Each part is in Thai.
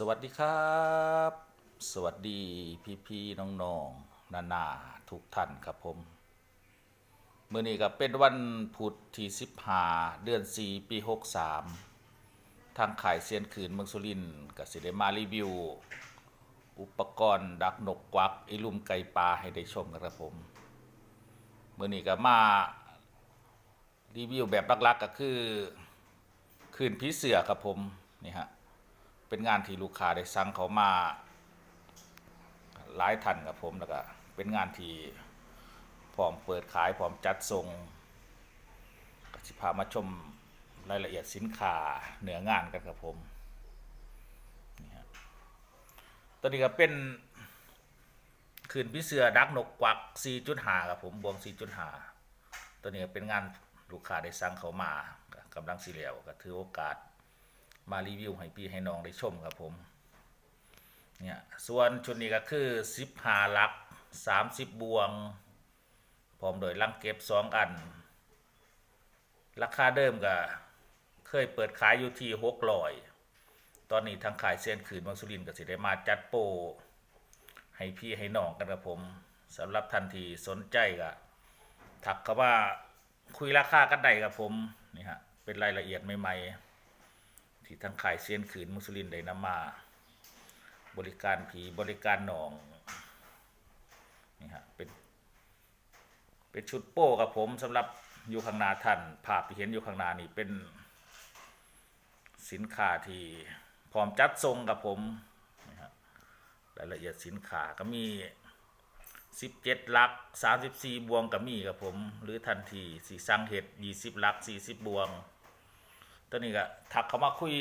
สวัสดีครับ สวัสดีพี่พี่ๆน้องนานาทุกท่านครับผมเมื่อนี้ก็เป็นวันพุธที่15เดือน4ปี63ทางขายเซียนขืนเมืองสุรินทร์ก็สิได้มารีวิว อุปกรณ์ดักนกกวักไอลุมไก่ปลาให้ได้ชมกันครับผมเมื่อนี้ก็มารีวิวแบบลักๆก็คือ คืนผีเสือครับผมนี่ฮะ เป็นงานที่ลูกค้าได้สั่งเขามาหลายทันกับผมแล้วก็เป็นงานที่พร้อมเปิดขายพร้อมจัดส่งก็สิพามาชมรายละเอียดสินค้าเหนืองานกันครับผมนี่ฮะตอนนี้ก็เป็นคืนพิเสือดักนกกวัก 4.5ครับผมบวง 4.5ตัวนี้ก็เป็นงานลูกค้าได้สั่งเขามากำลังสิเหลียวก็ถือโอกาส มารีวิวให้พี่ให้น้องได้ชมครับผมเนี่ยส่วนชุดนี้ก็คือ15ลัก30บวงพร้อมโดยลังเก็บ2อัน ราคาเดิมก็เคยเปิดขายอยู่ที่600ตอนนี้ทางขายเส้นขืนบางสุรินทร์ก็สิได้มาจัดโปรให้พี่ให้น้องกันครับผมสำหรับทันทีสนใจก็ถักเขาว่าคุยราคากันได้ครับผมนี่ฮะเป็นรายละเอียดใหม่ๆ ที่ทั้งขายเซียนขืนมุสลินไดนำมา บริการผีบริการหนองนี่ฮะเป็นเป็นชุดโป้กับผมสำหรับอยู่ข้างหน้าท่านภาพที่เห็นอยู่ข้างหน้านี่เป็นสินค้าที่พร้อมจัดทรงกับผมนี่ฮะรายละเอียดสินค้าก็มี 17 ลัก 34 บวงก็มีกับผม หรือทันทีสีสั่งเห็ด 20 ลัก 40 บวง ตอนนี้ก็ทักเขามาคุย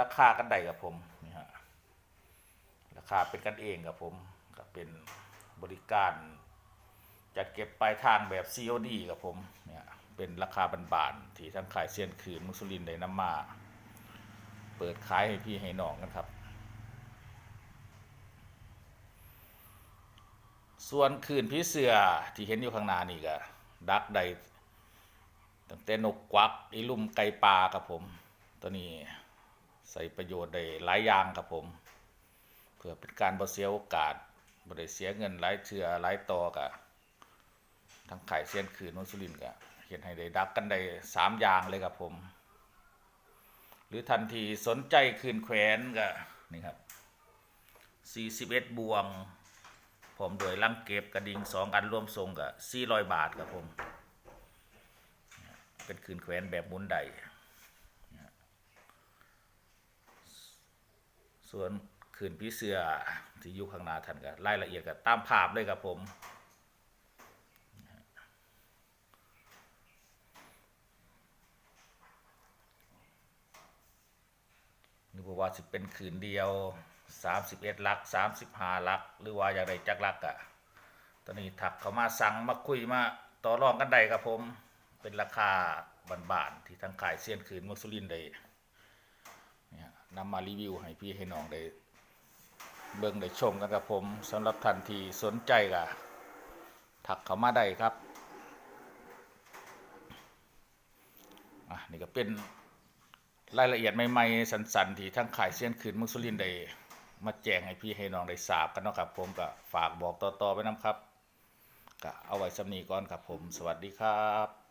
ราคากันได้กับผมนี่ฮะราคาเป็นกันเองกับผมก็เป็นบริการจัดเก็บปลายทางแบบ COD กับผมเนี่ยเป็นราคาบานๆที่ทั้งขายเซียนคืนมุสลินได้ำมา เปิดขายให้พี่ให้น้องกันครับส่วนคืนพี่เสือที่เห็นอยู่ข้างหน้านี่ก็ดักได ตั้งแต่นกกวักอีลุ่มไก่ปลาครับผม ตัวนี้ใส่ประโยชน์ได้หลายอย่างครับผม เพื่อเป็นการบ่เสียโอกาสบ่ได้เสียเงินหลายเทื่อหลายต่อกะทั้งไข่เสียนคืนนนสุรินก็เห็นให้ได้ดักกันได้สามอย่างเลยครับผม หรือทันทีสนใจคืนแขวนก็นี่ครับ41บวงผมโดยลังเก็บกระดิ่งสองอันรวมทรงกับ400บาทครับผม เป็นคืนแขวนแบบหมุนใดส่วนคืนพี่เสือที่ยู่ข้างหน้าท่านก็รายละเอียดก็ตามภาพเลยครับผมนี่บอกว่าสิเป็นคืนเดียว31ลัก35ลัก หรือว่าอย่างไรจักลักอะตอนนี้ถักเขามาสั่งมาคุยมาต่อรองกันได้ครับผม เป็นราคาบานๆที่ทางขายเซียนคืนมุสลินได้นี่ยนำมารีวิวให้พี่ให้น้องได้เบิ่งได้ชมกันครับผมสำหรับท่านที่สนใจก็ถักเขามาได้ครับอะนี่ก็เป็นรายละเอียดใหม่ๆสันๆที่ทั้งขายเส้นคืนมุสลินได้มาแจ้งให้พี่ให้น้องได้ทราบกันนะครับผมก็ฝากบอกต่อๆไปน้ำครับก็เอาไว้สำนีก่อนครับผม สวัสดีครับ